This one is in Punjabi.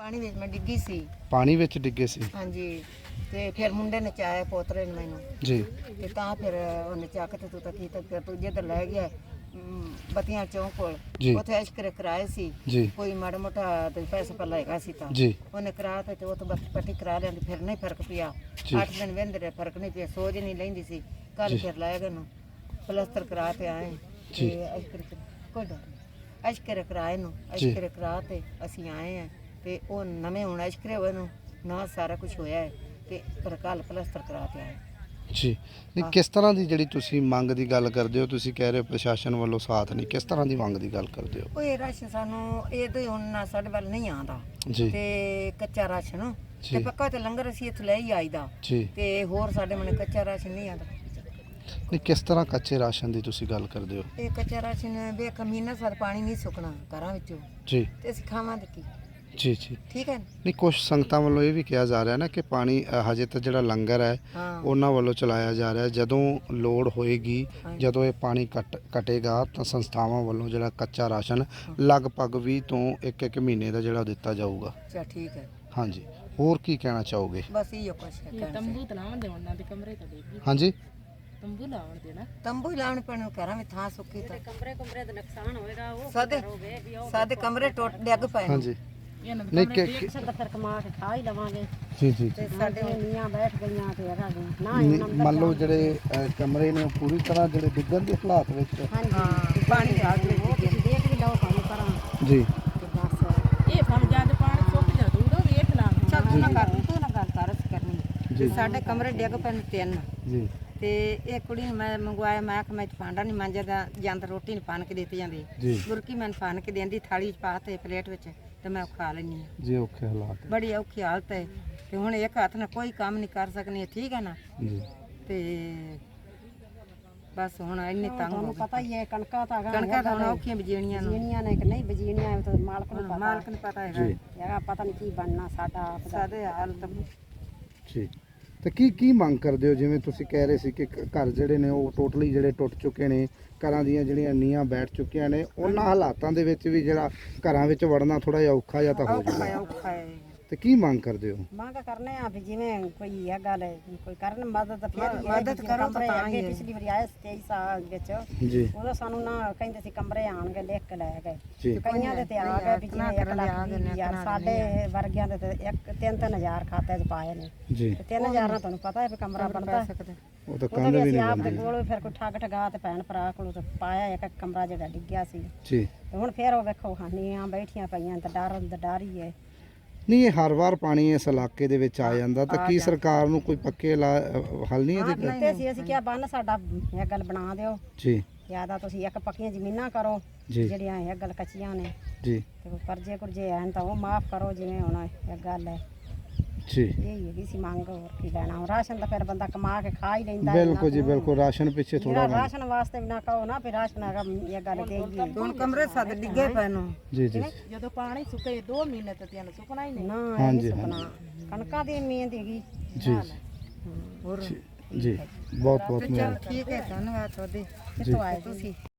ਪਾਣੀ ਵਿੱਚ ਮੈਂ ਡਿੱਗੀ ਸੀ। ਪਾਣੀ ਵਿੱਚ ਡਿੱਗੇ ਸੀ। ਹਾਂਜੀ ਤੇ ਫਿਰ ਮੁੰਡੇ ਨੇ ਚਾਇਆ ਪੋਤਰੇ ਨੇ ਮੈਨੂੰ। ਜੀ। ਤੇ ਤਾਂ ਫਿਰ ਉਹਨੇ ਚੱਕ ਤੇ ਤੂੰ ਤਾਂ ਕੀ ਤਾਂ ਫਿਰ ਤੂੰ ਜਿੱਧਰ ਲੈ ਗਿਆ ਅਮ, ਬਤੀਆਂ ਚੌਂਕ ਕੋਲ। ਜੀ। ਉੱਥੇ ਐਸ਼ਕਰ ਕਰਾਏ ਸੀ। ਜੀ। ਕੋਈ ਮਾੜਾ ਮੋਟਾ ਤੇ ਪੈਸੇ ਪੱਲਾ ਹੈਗਾ ਸੀ ਤਾਂ। ਜੀ। ਉਹਨੇ ਕਰਾ ਤੇ ਉਹ ਤੋਂ ਬਸ ਪੱਟੀ ਕਰਾ ਲੈਂਦੀ ਫਿਰ ਨਹੀਂ ਫ਼ਰਕ ਪਿਆ। ਜੀ। 8 ਦਿਨ ਵਹਿੰਦੇ ਰਹੇ ਫ਼ਰਕ ਨਹੀਂ ਪਿਆ ਸੋਜ ਨਹੀਂ ਲੈਂਦੀ ਸੀ। ਕੱਲ ਜੀ। ਫਿਰ ਲਾਇਆ ਗਏ ਨੂੰ ਪਲਸਤਰ ਕਰਾ ਤੇ ਆਏ। ਜੀ। ਤੇ ਐਸ਼ਕਰ ਕੋਈ ਡਰ ਨਹੀਂ। ਐਸ਼ਕਰ ਕਰਾਏ ਨੂੰ ਜੀ। ਐਸ਼ਕਰ ਕਰਾ ਤੇ ਅਸੀਂ ਆਏ ਆ। ਤੇ ਉਹ ਨਵੇਂ ਹੁਣ ਐਸ਼ਕਰੇ ਹੋਏ ਨੂੰ ਨਾ ਸਾਰਾ ਕੁਝ ਹੋਇਆ ਹੈ ਤੇ ਪਰ ਕੱਲ ਪਲਸਤਰ ਕਰਾ ਤੇ ਆਏ। ਜੀ। ਨਹੀਂ ਕਿਸ ਤਰ੍ਹਾਂ ਦੀ ਜਿਹੜੀ ਤੁਸੀਂ ਮੰਗ ਦੀ ਗੱਲ ਕਰਦੇ ਹੋ? ਤੁਸੀਂ ਕਹਿ ਰਹੇ ਹੋ ਪ੍ਰਸ਼ਾਸਨ ਵੱਲੋਂ ਸਾਥ ਨਹੀਂ। ਕਿਸ ਤਰ੍ਹਾਂ ਦੀ ਮੰਗ ਦੀ ਗੱਲ ਕਰਦੇ ਹੋ? ਉਹ ਇਹ ਰਾਸ਼ਨ ਸਾਨੂੰ ਇਹ ਤੋਂ ਹੁਣ ਨਾ ਸਾਡੇ ਵੱਲ ਨਹੀਂ ਆਉਂਦਾ। ਜੀ। ਤੇ ਕੱਚਾ ਰਾਸ਼ਨ। ਤੇ ਪੱਕਾ ਤੇ ਲੰਗਰ ਅਸੀਂ ਇੱਥੇ ਲੈ ਹੀ ਆਈਦਾ। ਜੀ। ਤੇ ਹੋਰ ਸਾਡੇ ਮਨੇ ਕੱਚਾ ਰਾਸ਼ਨ ਨਹੀਂ ਆਉਂਦਾ। ਨਹੀਂ ਕਿਸ ਤਰ੍ਹਾਂ ਕੱਚੇ ਰਾਸ਼ਨ ਦੀ ਤੁਸੀਂ ਗੱਲ ਕਰਦੇ ਹੋ? ਇਹ ਕੱਚਾ ਰਾਸ਼ਨ ਬੇਕਮੀਨਾ ਸਾਡਾ ਪਾਣੀ ਨਹੀਂ ਸੁੱਕਣਾ ਘਰਾਂ ਵਿੱਚੋਂ। ਜੀ। ਤੇ ਅਸੀਂ ਖਾਵਾਂਗੇ ਕੀ? ਜੀ ਜੀ। ਠੀਕ ਹੈ ਨਾ? ਨਹੀਂ ਕੁਝ ਸੰਗਤਾਂ ਵੱਲੋਂ ਇਹ ਵੀ ਕਿਹਾ ਜਾ ਰਿਹਾ ਨਾ ਕਿ ਪਾਣੀ ਅ, ਹਜੇ ਤਾਂ ਜਿਹੜਾ ਲੰਗਰ ਹੈ ਹਾਂ। ਉਹਨਾਂ ਵੱਲੋਂ ਚਲਾਇਆ ਜਾ ਰਿਹਾ। ਹੈ। ਜਦੋਂ ਲੋੜ ਹੋਏਗੀ ਹਾਂਜੀ। ਜਦੋਂ ਇਹ ਪਾਣੀ ਕੱਟ ਕਟੇਗਾ ਤਾਂ ਸੰਸਥਾਵਾਂ ਵੱਲੋਂ ਜਿਹੜਾ ਕੱਚਾ ਰਾਸ਼ਨ ਲਗਭਗ 20 ਤੋਂ 1-1 ਮਹੀਨੇ ਦਾ ਜਿਹੜਾ ਦਿੱਤਾ ਜਾਊਗਾ। ਚਾ ਠੀਕ ਹੈ। ਹਾਂਜੀ। ਹੋਰ ਕੀ ਕਹਿਣਾ ਚਾਹੋਗੇ? ਬਸ ਇਹੋ ਕੁਛ ਹੈ ਕਹਿਣ ਤੰਬੂ ਤਾਂ ਲਾਉਣ ਦੇ ਉਹਨਾਂ ਦੇ ਕਮਰੇ ਤਾਂ ਦੇਗੀ ਹਾਂਜੀ। ਤੰਬੂ ਲਾਉਣ ਦੇ ਨਾ। ਸੇ। ਤੰਬੂ ਲਾਉਣ ਪੈਣ ਘਰਾਂ ਵਿੱਚ ਥਾਂ ਸੁੱਕੀ ਤਾਂ। ਕਮਰੇ ਕਮਰੇ ਦਾ ਨੁਕਸਾਨ ਹੋਏਗਾ ਉਹ ਸਾਡੇ ਸਾਡੇ ਕਮਰੇ ਟੁੱਟ ਡਿੱਗ ਪਏ ਨੇ। ਹਾਂਜੀ। ਇਹਨਾਂ ਨਹੀਂ ਕਿ ਕਿ- ਦਾ ਫਿਰ ਕਮਾ ਕੇ ਖਾ ਹੀ ਲਵਾਂਗੇ। ਜੀ ਜੀ ਤੇ ਸਾਡੇ ਨੀਆਂ ਬੈਠ ਗਈਆਂ ਤੇ ਹੈਗਾ ਨਾ ਨਹੀਂ, ਮੰਨ ਲਓ ਜਿਹੜੇ ਅ, ਕਮਰੇ ਨੇ ਉਹ ਪੂਰੀ ਤਰ੍ਹਾਂ ਜਿਹੜੇ ਡਿੱਗਣ ਦੇ ਹਾਲਾਤ ਵਿੱਚ। ਹਾਂ ਪਾਣੀ ਨੇ। ਦੇਖ ਵੀ ਲਓ ਕੰਮ ਕਰਾਂ ਜੀ। ਤੇ ਬਸ। ਇਹ ਫਮ ਜਦ ਪਾਣੀ ਸੁੱਕ ਜਾ ਦੂਰੋਂ ਵੇਖ ਲਾਂ। ਚੱਲ ਤੂੰ ਨਾ ਕਰ ਤੂੰ ਨਾ ਗੱਲ ਕਰ ਅਸੀਂ ਕਰਨੀ। ਤੇ ਸਾਡੇ ਕਮਰੇ ਡਿੱਗ ਪਏ ਨੇ ਤਿੰਨ। ਜੀ। ਤੇ ਇਹ ਕੁੜੀ ਨੂੰ ਮੈਂ ਮੰਗਵਾਇਆ ਮੈਂ ਕਿ ਮੈਂ ਭਾਂਡਾ ਨਹੀਂ ਮਾਂਜਦਾ ਰੋਟੀ ਨਹੀਂ ਪਾਣ ਕੇ ਦਿੱਤੀ ਜਾਂਦੀ। ਜੀ। ਗੁਰਕੀ ਮੈਨੂੰ ਪਾਣ ਕੇ ਦਿੰਦੀ ਥਾਲੀ 'ਚ ਪਾ ਤੇ ਪਲੇਟ ਵਿੱਚ। ਤੇ ਮੈਂ ਉਹ ਖਾ ਹਾਂ। ਜੀ ਔਖੇ ਹਾਲਾਤ ਬੜੀ ਔਖੀ ਹਾਲਤ ਹੈ। ਤੇ ਹੁਣ ਇੱਕ ਹੱਥ ਨਾਲ ਕੋਈ ਕੰਮ ਨਹੀਂ ਕਰ ਸਕਣੀ ਠੀਕ ਹੈ ਨਾ? ਜੀ। ਤੇ ਬਸ ਹੁਣ ਇੰਨੇ ਤੰਗ ਹੋ ਗਏ ਪਤਾ ਹੀ ਹੈ ਕਣਕਾਂ ਤਾਂ ਹੈਗਾ ਕਣਕਾਂ ਤਾਂ ਹੁਣ ਔਖੀਆਂ ਬਜੀਣੀਆਂ ਨੂੰ। ਬਜੀਣੀਆਂ ਨੇ ਕਿ ਨਹੀਂ ਬਜੀਣੀਆਂ ਤਾਂ ਮਾਲਕ ਨੂੰ ਹੁਣ ਮਾਲਕ ਨੂੰ ਪਤਾ ਹੈਗਾ। ਜੀ। ਹੈਗਾ ਪਤਾ ਨਹੀਂ ਕੀ ਬਣਨਾ ਸਾਡਾ ਆਪ ਦਾ। ਸਾਡੇ ਹਾਲਤ। ਜੀ। ਤੇ ਕੀ ਕੀ ਮੰਗ ਕਰਦੇ ਹੋ? ਜਿਵੇਂ ਤੁਸੀਂ ਕਹਿ ਰਹੇ ਸੀ ਕਿ ਘ- ਘਰ ਜਿਹੜੇ ਨੇ ਉਹ ਟੋਟਲੀ ਜਿਹੜੇ ਟੁੱਟ ਚੁੱਕੇ ਨੇ, ਘਰਾਂ ਦੀਆਂ ਜਿਹੜੀਆਂ ਨੀਆਂ ਬੈਠ ਚੁੱਕੀਆਂ ਨੇ, ਉਹਨਾਂ ਹਾਲਾਤਾਂ ਦੇ ਵਿੱਚ ਵੀ ਜਿਹੜਾ ਘਰਾਂ ਵਿੱਚ ਵੜਨਾ ਥੋੜਾ ਜਿਹਾ ਔਖਾ ਜਿਹਾ ਤਾਂ ਹੋ ਔਖਾ ਜਾਂਦਾ ਹੈ, ਔਖਾ ਹੈ। ਤੇ ਕੀ ਮੰਗ ਕਰਦੇ ਹੋ? ਮੰਗ ਕਰਨੇ ਆ ਵੀ ਜਿਵੇਂ ਕੋਈ ਇਹ ਗੱਲ ਹੈ ਵੀ ਕੋਈ ਕਰਨ ਮਦਦ ਫਿਰ ਮਦਦ ਕਰੋ ਤਾਂ ਹੀ। ਪਿਛਲੀ ਵਾਰੀ ਆਏ 23 ਸਾਲ ਵਿੱਚ। ਜੀ। ਉਦੋਂ ਸਾਨੂੰ ਨਾ ਕਹਿੰਦੇ ਸੀ ਕਮਰੇ ਆਣਗੇ ਲਿਖ ਕੇ ਲੈ ਗਏ ਕਈਆਂ ਦੇ ਤੇ ਆ ਗਏ ਵੀ ਜਿਵੇਂ 1 ਲੱਖ ਸਾਡੇ ਵਰਗਿਆਂ ਦੇ ਤੇ ਇੱਕ ਤਿੰਨ ਤਿੰਨ ਹਜ਼ਾਰ ਖਾਤੇ 'ਚ ਪਾਏ ਨੇ। ਜੀ। ਤੇ 3000 ਨਾਲ ਤੁਹਾਨੂੰ ਪਤਾ ਹੈ ਵੀ ਕਮਰਾ ਬਣਦਾ। ਸਕਦੇ। ਉਹ ਤਾਂ ਕੰਧ ਵੀ ਨਹੀਂ ਆਪ ਦੇ ਬੰਦੀ ਕੋਲ ਫਿਰ ਕੋਈ ਠੱਗ ਠਗਾ ਤੇ ਭੈਣ ਭਰਾ ਕੋਲੋਂ ਤੇ ਪਾਇਆ ਇੱਕ ਕਮਰਾ ਜਿਹੜਾ ਡਿੱਗਿਆ ਸੀ। ਜੀ। ਤੇ ਹੁਣ ਫਿਰ ਉਹ ਵੇਖੋ ਹਾਨੀਆਂ ਬੈਠੀਆਂ ਪਈਆਂ ਤੇ ਡਰ ਡਰ ਹੀ ਹੈ। ਨਹੀਂ ਇਹ ਹਰ ਵਾਰ ਪਾਣੀ ਇਸ ਇਲਾਕੇ ਦੇ ਵਿੱਚ ਆ ਜਾਂਦਾ ਤਾਂ ਕੀ ਸਰਕਾਰ ਨੂੰ ਕੋਈ ਪੱਕੇ ਇਲਾ- ਹੱਲ ਨਹੀਂ ਇਹਦੇ ਦਿੱਤੇ ਸੀ ਅਸੀਂ ਕਿਹਾ ਬੰਨ ਸਾਡਾ ਇਹ ਗੱਲ ਬਣਾ ਦਿਓ। ਜੀ। ਜ਼ਿਆਦਾ ਤੁਸੀਂ ਇੱਕ ਪੱਕੀਆਂ ਜ਼ਮੀਨਾਂ ਕਰੋ ਜੀ। ਜਿਹੜੀਆਂ ਇਹ ਗੱਲ ਕੱਚੀਆਂ ਨੇ। ਜੀ। ਤੇ ਕਰਜ਼ੇ ਕੁਰਜ਼ੇ ਆਣ ਤਾਂ ਉਹ ਮਾਫ ਕਰੋ ਜਿਵੇਂ ਹੁਣ ਇਹ ਗੱਲ ਹੈ। ਜੀ। ਇਹ ਹੈਗੀ ਸੀ ਮੰਗ ਹੋਰ ਕੀ ਲੈਣਾ। ਹੁਣ ਰਾਸ਼ਨ ਤਾਂ ਫਿਰ ਬੰਦਾ ਕਮਾ ਕੇ ਖਾ ਹੀ ਲੈਂਦਾ ਹੈ ਬਿਲਕੁਲ ਜੀ ਬਿਲਕੁਲ ਰਾਸ਼ਨ ਪਿੱਛੇ ਥੋੜਾ ਜਿਹੜਾ ਰਾਸ਼ਨ ਵਾਸਤੇ ਵੀ ਨਾ ਕਹੋ ਨਾ ਵੀ ਰਾਸ਼ਨ ਹੈਗਾ ਇਹ ਗੱਲ ਕਹੀ ਹੁਣ ਕਮਰੇ ਸਾਡੇ ਡਿੱਗੇ ਪਏ ਨੂੰ। ਜੀ ਜੀ ਜਦੋਂ ਪਾਣੀ ਸੁੱਕੇ 2 ਮਹੀਨੇ ਤੇ ਤਿੰਨ ਸੁੱਕਣਾ ਹੀ ਨਹੀਂ। ਨਾ ਹਾਂਜੀ, ਕਣਕਾਂ ਦੀ ਮਿਹਨਤ ਹੈਗੀ। ਜੀ। ਹੋਰ ਜੀ ਬਹੁਤ ਬਹੁਤ ਮਿਹਰਬਾਨੀ। ਠੀਕ ਹੈ ਧੰਨਵਾਦ ਤੁਹਾਡੇ। ਕਿੱਥੋਂ ਆਏ ਤੁਸੀਂ?